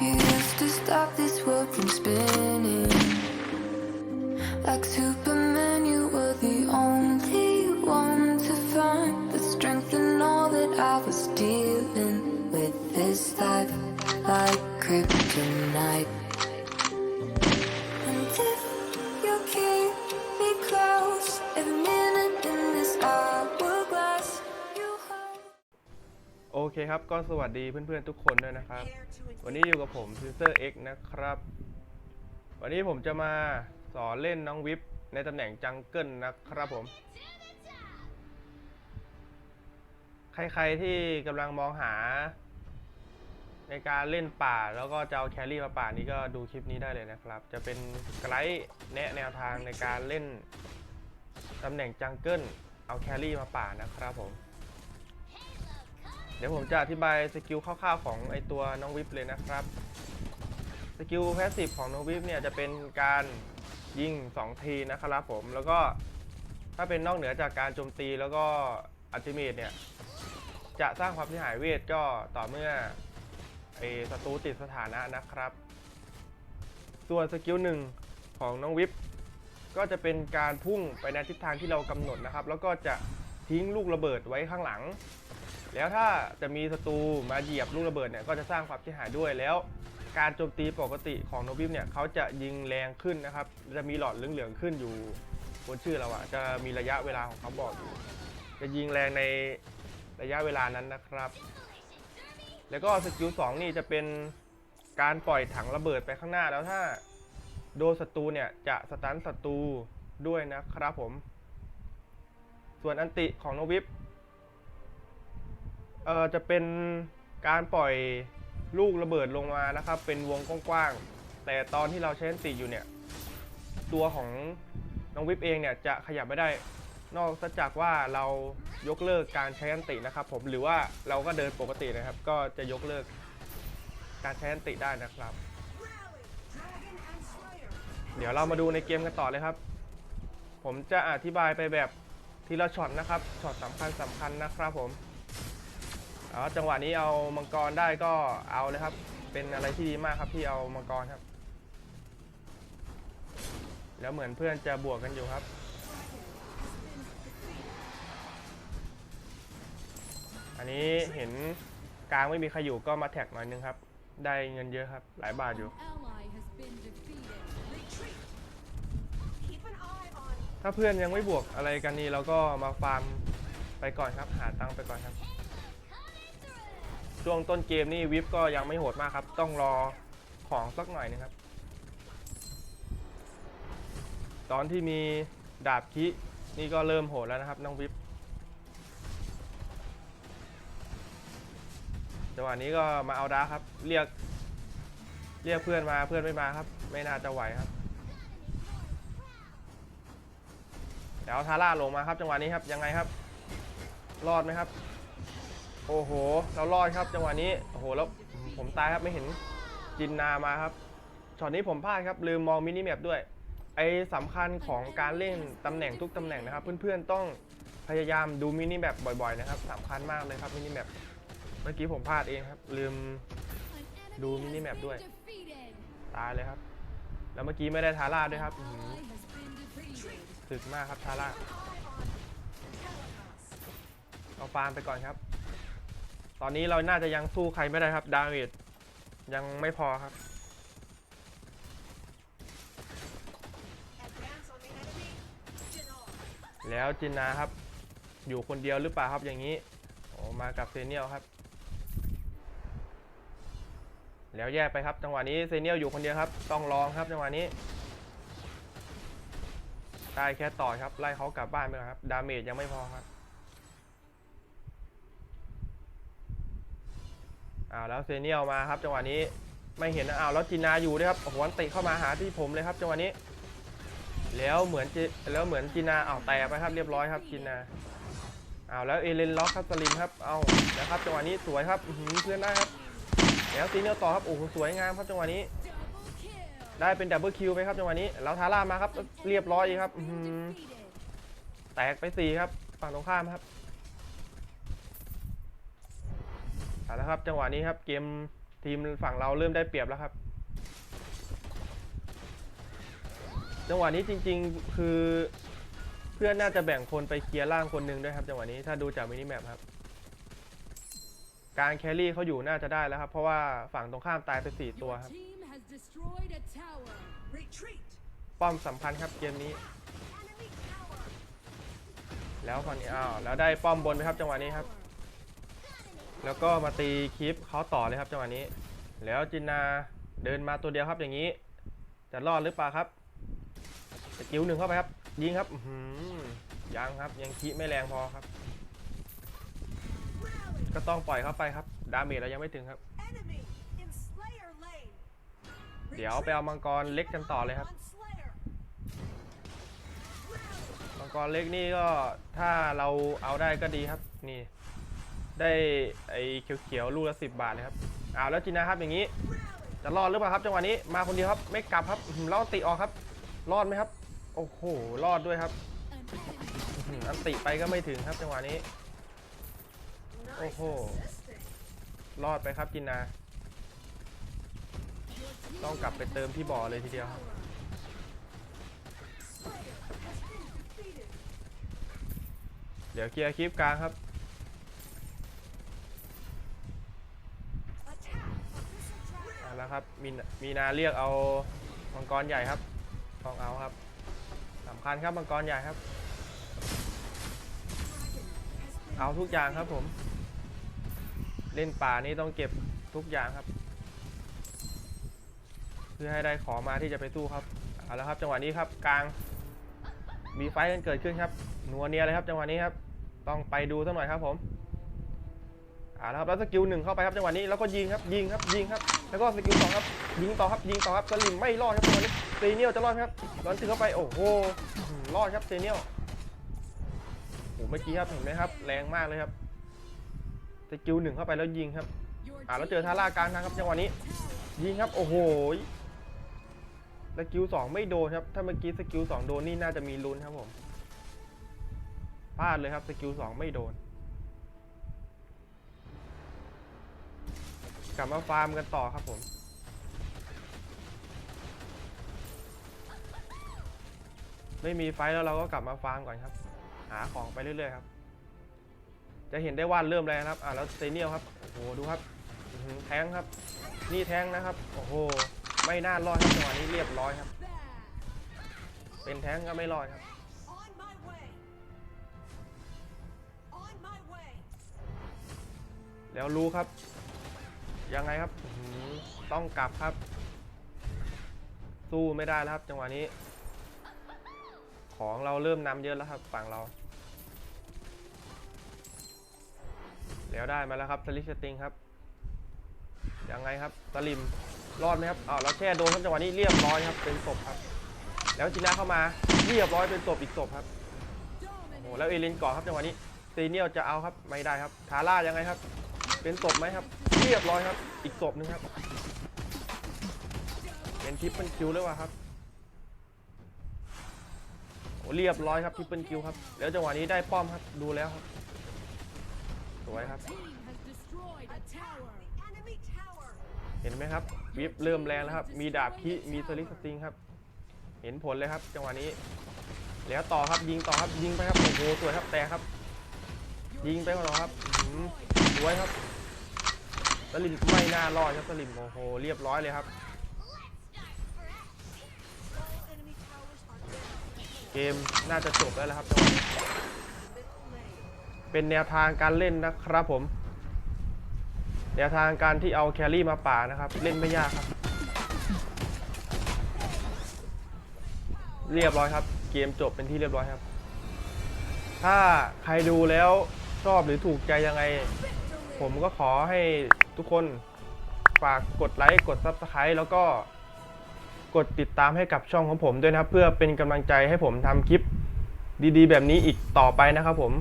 You used to stop this world from spinning. Like Superman, you were the only one to find the strength in all that I was dealing with this life, like kryptonite. And if you keep me close, every เคครับก็สวัสดีเพื่อนๆทุกคนด้วยนะครับ วันนี้อยู่กับผมซิสเตอร์เอ็กนะครับ วันนี้ผมจะมาสอนเล่นน้องวิปในตำแหน่งจังเกิลนะครับผม ใครๆที่กำลังมองหา ในการเล่นป่าแล้วก็จะเอาแครี่มาป่านี้ก็ดูคลิปนี้ได้เลยนะครับ จะเป็นไกด์แนะแนวทางในการเล่นตำแหน่งจังเกิลเอาแครี่มาป่านะครับผม เดี๋ยวผมจะอธิบายสกิลคร่าวๆของไอตัวน้องวิปเลยนะครับ สกิลแพสซีฟของน้องวิปเนี่ยจะเป็นการยิง2ทีนะครับผม แล้วก็ถ้าเป็นนอกเหนือจากการโจมตีแล้วก็อัลติเมทเนี่ยจะสร้างความเสียหายเวทก็ต่อเมื่อไอศัตรูติดสถานะนะครับ ส่วนสกิลหนึ่งของน้องวิปก็จะเป็นการพุ่งไปในทิศทางที่เรากำหนดนะครับ แล้วก็จะทิ้งลูกระเบิดไว้ข้างหลัง แล้วถ้าจะมีศัตรูมาเหยียบลูกระเบิดเนี่ยก็จะสร้างความเสียหายด้วยแล้ว การโจมตีปกติของโนบิฟเนี่ยเขาจะยิงแรงขึ้นนะครับจะมีหลอดเหลืองๆขึ้นอยู่บนชื่อเราอะจะมีระยะเวลาของเขาบอกอยู่ จะยิงแรงในระยะเวลานั้นนะครับ แล้วก็สกิล2นี่จะเป็นการปล่อยถังระเบิดไปข้างหน้าแล้วถ้าโดนศัตรูเนี่ยจะสตันศัตรูด้วยนะครับผม ส่วนอันติของโนวิฟ เอ่อจะเป็นการปล่อยลูกระเบิดลงมานะครับ เป็นวงกว้างๆแต่ตอนที่เราใช้อันติอยู่เนี่ย ตัวของน้องวิปเองเนี่ยจะขยับไม่ได้นอกจากว่าเรายกเลิกการใช้อันตินะครับ ผมหรือว่าเราก็เดินปกตินะครับ ก็จะยกเลิกการใช้อันติได้นะครับ เดี๋ยวเรามาดูในเกมกันต่อเลยครับ ผมจะอธิบายไปแบบทีละช็อตนะครับช็อตสำคัญสำคัญนะครับผม อ๋อจังหวะนี้เอามังกรได้ก็เอาเลยครับ เป็นอะไรที่ดีมากครับที่เอามังกรครับ แล้วเหมือนเพื่อนจะบวกกันอยู่ครับอันนี้เห็นกลางไม่มีใครอยู่ก็มาแท็กหน่อยนึงครับ ได้เงินเยอะครับ หลายบาทอยู่ ถ้าเพื่อนยังไม่บวกอะไรกันนี่เราก็มาฟาร์มไปก่อนครับ หาตังค์ไปก่อนครับ ช่วงต้นเกมนี่วิปก็ยังไม่โหดมากครับ ต้องรอของสักหน่อยนึงครับ ตอนที่มีดาบคินี่ก็เริ่มโหดแล้วนะครับ น้องวิปจังหวะนี้ก็มาเอาดาครับ เรียก เรียกเพื่อนมาเพื่อนไม่มาครับ ไม่น่าจะไหวครับเดี๋ยวทาร่าลงมาครับ จังหวะนี้ครับยังไงครับ รอดไหมครับ โอ้โห เรารอดครับจังหวะนี้ โอ้โห แล้วผมตายครับไม่เห็นจินนามาครับ ช็อตนี้ผมพลาดครับ ลืมมองมินิแมปด้วย ไอ้สำคัญของการเล่นตำแหน่งทุกตำแหน่งนะครับ เพื่อนๆต้องพยายามดูมินิแมปบ่อยๆนะครับสำคัญมากเลยครับมินิแมป เมื่อกี้ผมพลาดเองครับ ลืม An Do enemy mini map has ด้วย ตายเลยครับ แล้วเมื่อกี้ไม่ได้ทาร่าด้วยครับถึกมากครับทาร่าเอาฟาร์มไปก่อนครับ ตอนนี้เราน่าจะยังสู้ใครไม่ได้ครับ ดาเมจยังไม่พอครับ แล้วจินนาครับ อยู่คนเดียวหรือเปล่าครับอย่างนี้โอ้มากับเซเนียลครับ แล้วแยกไปครับ จังหวะนี้เซเนียลอยู่คนเดียวครับ ต้องลองครับจังหวะนี้ได้แค่ต่อครับ ไล่เขากลับบ้านไปก่อนครับ ดาเมจยังไม่พอครับ อ้าวแล้วเซเนียลมาครับจังหวะนี้ไม่เห็นนะอ้าวแล้วจินนาอยู่ด้วยครับโอ้โหอันติเข้ามาหาที่ผมเลยครับจังหวะนี้ แล้วเหมือนจิแล้วเหมือนจินาอ้าวแตกไปครับเรียบร้อยครับจินาอ้าวแล้วเอเลนล็อกครับสลิมครับเอานะครับจังหวะนี้สวยครับเพื่อนได้ครับแล้วซีเนียลต่อครับโอ้โหสวยงามครับจังหวะนี้ ได้เป็นดับเบิลคิวไปครับจังหวะนี้แล้วทาร่ามาครับเรียบร้อยครับแตกไปสี่ครับฝั่งตรงข้ามครับ เอาละครับจังหวะนี้ครับเกมทีมฝั่งเราเริ่มได้เปรียบแล้วครับ จังหวะนี้จริง ๆ คือเพื่อนน่าจะแบ่งคนไปเคลียร์ล่างคนหนึ่งด้วยครับจังหวะนี้ถ้าดูจากมินิแมปครับการแครี่เขาอยู่น่าจะได้แล้วครับ เพราะว่าฝั่งตรงข้ามตายไปสี่ตัว Your ครับ team has destroyed a tower. Retreat. ป้อมสำคัญครับเกมนี้ Enemy tower. แล้วฝั่งนี้อ้าวแล้วได้ป้อมบนไปครับจังหวะนี้ครับ แล้วก็มาตีคลิปเขาต่อเลยครับจังหวะนี้ แล้วจินนาเดินมาตัวเดียวครับอย่างนี้ จะรอดหรือเปล่าครับสกิลหนึ่งเข้าไปครับ ยิงครับหือยังครับ ยังคีไม่แรงพอครับ ก็ต้องปล่อยเข้าไปครับ ดาเมจเรายังไม่ถึงครับ เดี๋ยวไปเอามังกรเล็กกันต่อเลยครับ มังกรเล็กนี่ก็ถ้าเราเอาได้ก็ดีครับ นี่ ได้ไอ้เขียวๆลูกละสิบบาทเลยครับอ้าวแล้วจินนะครับอย่างนี้ จะรอดหรือเปล่าครับจังหวะนี้มาคนเดียวครับไม่กลับครับอื้อหือแล้วติออกครับ รอดไหมครับ โอ้โหรอดด้วยครับอืมอันติไปก็ไม่ถึงครับจังหวะนี้ Nice Oh. assisting. รอดไปครับจินนา ต้องกลับไปเติมที่บ่อเลยทีเดียวครับเดี๋ยวเคลียร์คลิปกลางครับ Attack. Abyssal Dragon. เอาละ ครับ มีนมีนาเรียกเอามังกรใหญ่ครับต้องเอาครับสำคัญครับมังกรใหญ่ครับ เอาทุกอย่างครับผม เล่นป่านี้ต้องเก็บทุกอย่างครับ เพื่อให้ได้ของมาที่จะไปสู้ครับเอาละครับ จังหวะนี้ครับกลางมีไฟกันเกิดขึ้นครับนัวเนียเลยครับ จังหวะนี้ครับ ต้องไปดูสักหน่อยครับผม อ่าละครับแล้วสกิลหนึ่งเข้าไปครับจังหวะนี้แล้วก็ยิงครับยิงครับยิงครับ แล้วก็สกิลสองครับยิงต่อครับยิงต่อครับสลิมไม่รอดครับจังหวะนี้เซเนียลจะรอดครับร้อนถึงเข้าไปโอ้โหรอดครับเซเนียลโอ้โหเมื่อกี้ครับเห็นไหมครับ แรงมากเลยครับสกิลหนึ่งเข้าไปแล้วยิงครับอ่าแล้วเจอทาร่ากลางทางครับจังหวะนี้ ยิงครับโอ้โหสกิลสองไม่โดนครับถ้าเมื่อกี้สกิลสองโดนนี่น่าจะมีลุ้นครับผมพลาดเลยครับสกิลสองไม่โดน กลับมาฟาร์มกันต่อครับผม ไม่มีไฟแล้วเราก็กลับมาฟาร์มก่อนครับ หาของไปเรื่อยๆครับ จะเห็นได้ว่าเริ่มแรงครับ อ่าแล้วเซเนียลครับ โอ้โห ดูครับ แทงครับ นี่แทงนะครับ โอ้โห ไม่น่ารอดครับจังหวะนี้เรียบร้อยครับ เป็นแทงก็ไม่รอดครับแล้วรู้ครับ ยังไงครับอื้อหือต้องกลับครับ สู้ไม่ได้แล้วครับ จังหวะนี้ ของเราเริ่มนำเยอะแล้วครับ ฝั่งเรา แล้วได้มาแล้วครับสลิสติงครับ ยังไงครับสลิมรอดไหมครับอ้าวแล้วแช่โดนครับจังหวะนี้เรียบร้อยครับ เป็นศพครับ แล้วจีน่าเข้ามาเรียบร้อยเป็นศพอีกศพครับโอ้โห Dominate. แล้วเอเลนเกาะครับจังหวะนี้ซีเนียลจะเอาครับไม่ได้ครับทาร่ายังไงครับ เป็นศพไหมครับ เรียบร้อยครับ อีกศพหนึงครับ เป็นทิปเปิลคิวเปล่าครับโอ้เรียบร้อยครับทิปเปิลคิวครับ แล้วจังหวะนี้ได้ป้อมครับ ดูแล้วครับ สวยครับ เห็นไหมครับ วิปเริ่มแรงแล้วครับ มีดาบคิมีสลิสติงครับ เห็นผลเลยครับ จังหวะนี้ แล้วต่อครับ ยิงต่อครับ ยิงไปครับ โอ้โห สวยครับ แต่ครับ ยิงไปก่อนครับสวยครับ สลิมไม่น่ารอดครับสลิมโอ้โหเรียบร้อยเลยครับ เกมน่าจะจบแล้วละครับ เป็นแนวทางการเล่นนะครับผม แนวทางการที่เอาแครี่มาป่านะครับ เล่นไม่ยากครับ เรียบร้อยครับ เกมจบเป็นที่เรียบร้อยครับ ถ้าใครดูแล้วชอบหรือถูกใจยังไง ผมก็ขอให้ ทุกคนฝากกดไลค์กด Subscribe แล้วก็กดติดตามให้กับช่องของผมด้วยนะครับ เพื่อเป็นกำลังใจให้ผมทำคลิปดีๆ แบบนี้อีกต่อไปนะครับผม